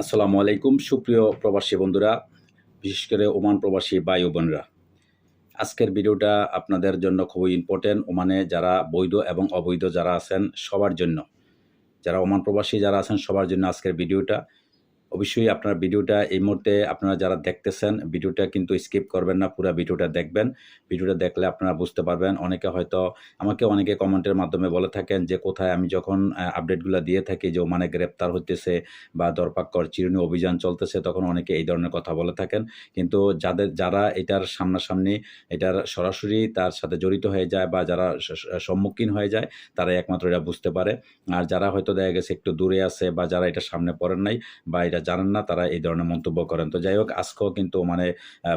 আসসালামু আলাইকুম, সুপ্রিয় প্রবাসী বন্ধুরা, বিশেষ করে ওমান প্রবাসী ভাই ও বোনরা। আজকের ভিডিওটা আপনাদের জন্য খুবই ইম্পর্টেন্ট ওমানে যারা বৈধ এবং অবৈধ যারা আছেন সবার জন্য, যারা ওমান প্রবাসী যারা আছেন সবার জন্য আজকের ভিডিওটা। অবশ্যই আপনার ভিডিওটা এই মুহূর্তে আপনারা যারা দেখতেছেন, ভিডিওটা কিন্তু স্কিপ করবেন না, পুরো ভিডিওটা দেখবেন। ভিডিওটা দেখলে আপনারা বুঝতে পারবেন। অনেকে হয়তো আমাকে অনেকে কমেন্টের মাধ্যমে বলে থাকেন যে, কোথায় আমি যখন আপডেটগুলো দিয়ে থাকি যে মানে গ্রেপ্তার হতেছে বা দরপাক্কর চিরুনি অভিযান চলতেছে, তখন অনেকে এই ধরনের কথা বলে থাকেন। কিন্তু যাদের, যারা এটার সামনাসামনি, এটার সরাসরি তার সাথে জড়িত হয়ে যায় বা যারা সম্মুখীন হয়ে যায় তারা একমাত্র এটা বুঝতে পারে। আর যারা হয়তো দেখা গেছে একটু দূরে আছে বা যারা এটা সামনে পড়েন নাই বা এটা জানেন না, তারা এই ধরনের মন্তব্য করেন। তো যাই হোক, আজকেও কিন্তু মানে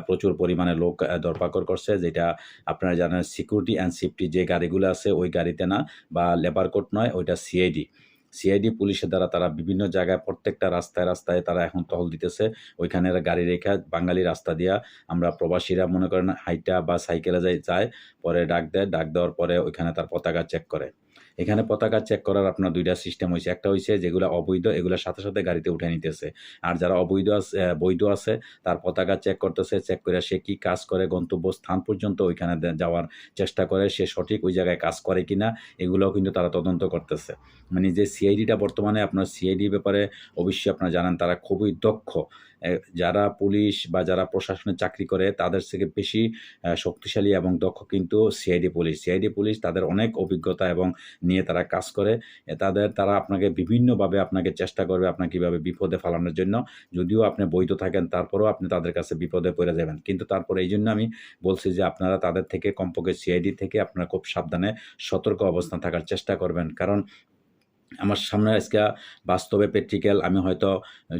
প্রচুর পরিমাণে লোক দরপাকড় করছে, যেটা আপনারা জানেন সিকিউরিটি অ্যান্ড সেফটি যে গাড়িগুলো আছে, ওই গাড়িতে না, বা লেবার কোর্ট নয়, ওইটা সিআইডি সিআইডি পুলিশের দ্বারা তারা বিভিন্ন জায়গায়, প্রত্যেকটা রাস্তায় রাস্তায় তারা এখন টহল দিতেছে। ওইখানে গাড়ি রেখা বাঙালি রাস্তা দিয়া আমরা প্রবাসীরা মনে করেন হাইটা বা সাইকেলে যাই, যায়, পরে ডাক দেয়, ডাক দেওয়ার পরে ওইখানে তার পতাকা চেক করে। এখানে পতাকা চেক করার আপনার দুইটা সিস্টেম হয়েছে একটা হয়েছে যেগুলো অবৈধ, এগুলোর সাথে সাথে গাড়িতে উঠে নিতেছে। আর যারা অবৈধ আছে বৈধ আছে, তার পতাকা চেক করতেছে চেক করে সে কি কাজ করে গন্তব্য স্থান পর্যন্ত ওইখানে যাওয়ার চেষ্টা করে, সে সঠিক ওই জায়গায় কাজ করে কি না এগুলোও কিন্তু তারা তদন্ত করতেছে। মানে যে সিআইডিটা বর্তমানে আপনার সিআইডি ব্যাপারে অবশ্যই আপনারা জানেন, তারা খুবই দক্ষ। যারা পুলিশ বা যারা প্রশাসনে চাকরি করে, তাদের থেকে বেশি শক্তিশালী এবং দক্ষ কিন্তু সিআইডি পুলিশ। সিআইডি পুলিশ তাদের অনেক অভিজ্ঞতা এবং নিয়ে তারা কাজ করে। তাদের, তারা আপনাকে বিভিন্নভাবে আপনাকে চেষ্টা করবে আপনাকে কীভাবে বিপদে ফেলানোর জন্য। যদিও আপনি বৈধ থাকেন, তারপরেও আপনি তাদের কাছে বিপদে পড়ে যাবেন। কিন্তু তারপরে এই জন্য আমি বলছি যে আপনারা তাদের থেকে, কমপক্ষে সিআইডি থেকে আপনারা খুব সাবধানে, সতর্ক অবস্থান থাকার চেষ্টা করবেন। কারণ আমার সামনে আজকে বাস্তবে প্র্যাকটিক্যাল, আমি হয়তো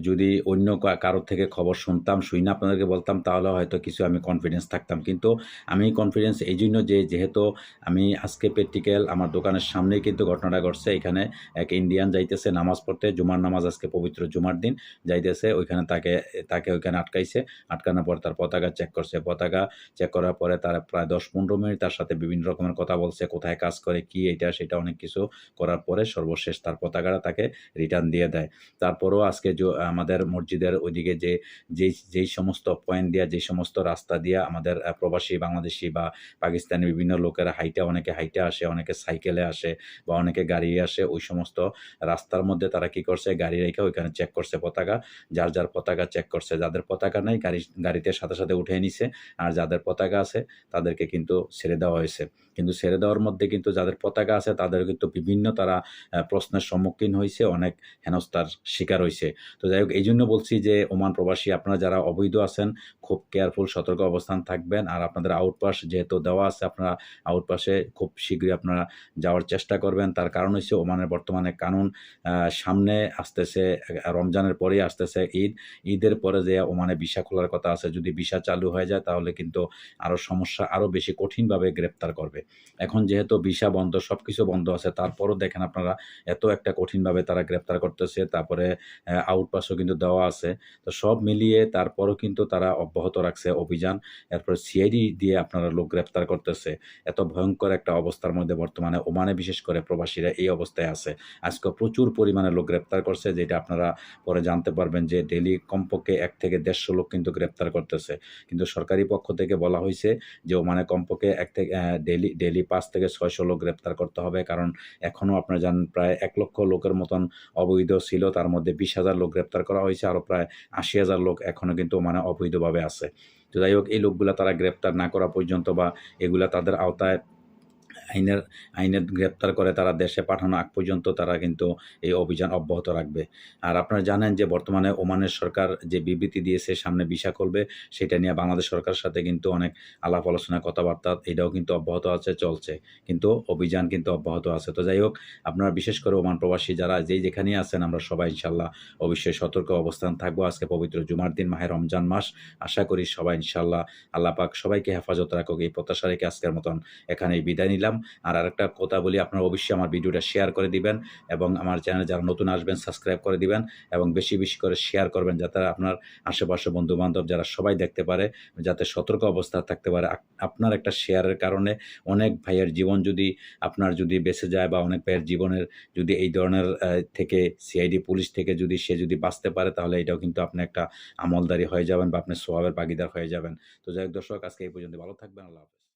যদি অন্য কারোর থেকে খবর শুনতাম, শুই না আপনাদেরকে বলতাম, তাহলে হয়তো কিছু আমি কনফিডেন্স থাকতাম। কিন্তু আমি কনফিডেন্স এই জন্য যে, যেহেতু আমি আজকে প্র্যাকটিক্যাল, আমার দোকানের সামনেই কিন্তু ঘটনাটা ঘটছে। এখানে এক ইন্ডিয়ান যাইতেছে নামাজ পড়তে, জুমার নামাজ আজকে পবিত্র জুমার দিন, যাইতেছে, ওইখানে তাকে তাকে ওইখানে আটকাইছে। আটকানোর পর তার পতাকা চেক করছে। পতাকা চেক করার পরে তার প্রায় দশ পনেরো মিনিট তার সাথে বিভিন্ন রকমের কথা বলছে, কোথায় কাজ করে, কি এটা, সেটা অনেক কিছু করার পরে সর্বশেষ তার পতাকাটা তাকে রিটার্ন দিয়ে দেয়। তারপরেও আজকে যে আমাদের মসজিদের ওইদিকে যে যেই যেই সমস্ত পয়েন্ট দিয়া যেই সমস্ত রাস্তা দিয়া আমাদের প্রবাসী বাংলাদেশি বা পাকিস্তানি বিভিন্ন লোকেরা হাইটে অনেকে হাইটে আসে অনেকে সাইকেলে আসে বা অনেকে গাড়ি আসে ওই সমস্ত রাস্তার মধ্যে তারা কি করছে? গাড়ি রেখে ওইখানে চেক করছে পতাকা। যার যার পতাকা চেক করছে যাদের পতাকা নেই গাড়ি গাড়িতে সাথে সাথে উঠে নিছে আর যাদের পতাকা আছে তাদেরকে কিন্তু ছেড়ে দেওয়া হয়েছে। কিন্তু ছেড়ে দেওয়ার মধ্যে কিন্তু যাদের পতাকা আছে তাদের কিন্তু বিভিন্ন তারা আহ, প্রশ্নের সম্মুখীন হয়েছে, অনেক হেনস্থার শিকার হয়েছে। তো যাই হোক এই জন্য বলছি যে, ওমান প্রবাসী আপনারা যারা অবৈধ আছেন, খুব কেয়ারফুল সতর্ক অবস্থান থাকবেন। আর আপনাদের আউটপাস যেহেতু দেওয়া আছে, আপনারা আউটপাসে খুব শীঘ্রই আপনারা যাওয়ার চেষ্টা করবেন। তার কারণ হচ্ছে ওমানের বর্তমানে কানুন সামনে আসতেছে, রমজানের পরেই আসতেছে ঈদ। ঈদের পরে যে ওমানে ভিসা খোলার কথা আছে, যদি ভিসা চালু হয়ে যায়, তাহলে কিন্তু আরও সমস্যা আরও বেশি কঠিনভাবে গ্রেপ্তার করবে। এখন যেহেতু ভিসা বন্ধ সব কিছু বন্ধ আছে, তারপরও দেখেন আপনারা এত একটা কঠিনভাবে তারা গ্রেপ্তার করতেছে, তারপরে আউটপাসও কিন্তু দেওয়া আছে। তো সব মিলিয়ে তারপরও কিন্তু তারা অব্যাহত রাখছে অভিযান। এরপর সিআইডি দিয়ে আপনারা লোক গ্রেপ্তার করতেছে। এত ভয়ঙ্কর একটা অবস্থার মধ্যে বর্তমানে ওমানে বিশেষ করে প্রবাসীরা এই অবস্থায় আছে। আজকে প্রচুর পরিমাণে লোক গ্রেপ্তার করছে, যেটা আপনারা পরে জানতে পারবেন যে ডেলি কমপক্ষে এক থেকে দেড়শো লোক কিন্তু গ্রেপ্তার করতেছে। কিন্তু সরকারি পক্ষ থেকে বলা হয়েছে যে ওমানে কমপক্ষে এক থেকে ডেলি ডেলি পাঁচ থেকে ছয়শো লোক গ্রেপ্তার করতে হবে। কারণ এখনও আপনারা জানেন প্রায় এক লক্ষ লোকের মতন অবৈধ ছিল। তার মধ্যে বিশ হাজার লোক গ্রেপ্তার করা হয়েছে আরও প্রায় আশি হাজার লোক এখনও কিন্তু মানে অবৈধভাবে আছে। তো যাই হোক, এই লোকগুলা তারা গ্রেপ্তার না করা পর্যন্ত বা এগুলা তাদের আওতায় আইনের আইনের গ্রেপ্তার করে তারা দেশে পাঠানো আগ পর্যন্ত তারা কিন্তু এই অভিযান অব্যাহত রাখবে। আর আপনারা জানেন যে বর্তমানে ওমানের সরকার যে বিবৃতি দিয়েছে, সামনে ভিসা করবে, সেটা নিয়ে বাংলাদেশ সরকারের সাথে কিন্তু অনেক আলাপ আলোচনা, কথাবার্তা, এটাও কিন্তু অব্যাহত আছে, চলছে। কিন্তু অভিযান কিন্তু অব্যাহত আছে। তো যাই হোক, আপনারা বিশেষ করে ওমান প্রবাসী যারা যেই যেখানেই আছেন, আমরা সবাই ইনশাল্লাহ অবশ্যই সতর্ক অবস্থান থাকব। আজকে পবিত্র জুমার দিন, মাহে রমজান মাস। আশা করি সবাই ইনশাল্লাহ আল্লাহ পাক সবাইকে হেফাজত রাখুক। এই প্রত্যাশা রেখে আজকের মতন এখানেই বিদায় নিলাম। আর আরেকটা কথা বলি, আপনারা অবশ্যই আমার ভিডিওটা শেয়ার করে দিবেন এবং আমার চ্যানেলে যারা নতুন আসবেন সাবস্ক্রাইব করে দিবেন এবং বেশি বেশি করে শেয়ার করবেন যাতে আপনার আশেপাশে বন্ধু বান্ধব যারা সবাই দেখতে পারে, যাতে সতর্ক অবস্থা থাকতে পারে। আপনার একটা শেয়ারের কারণে অনেক ভাইয়ের জীবন যদি আপনার যদি বেঁচে যায় বা অনেক ভাইয়ের জীবনের যদি এই ধরনের থেকে সিআইডি পুলিশ থেকে যদি সে যদি বাঁচতে পারে, তাহলে এটাও কিন্তু আপনি একটা আমলদারি হয়ে যাবেন বা আপনি সোয়াবের ভাগিদার হয়ে যাবেন। তো যাই হোক দর্শক, আজকে এই পর্যন্ত। ভালো থাকবেন, আল্লাহ হাফেজ।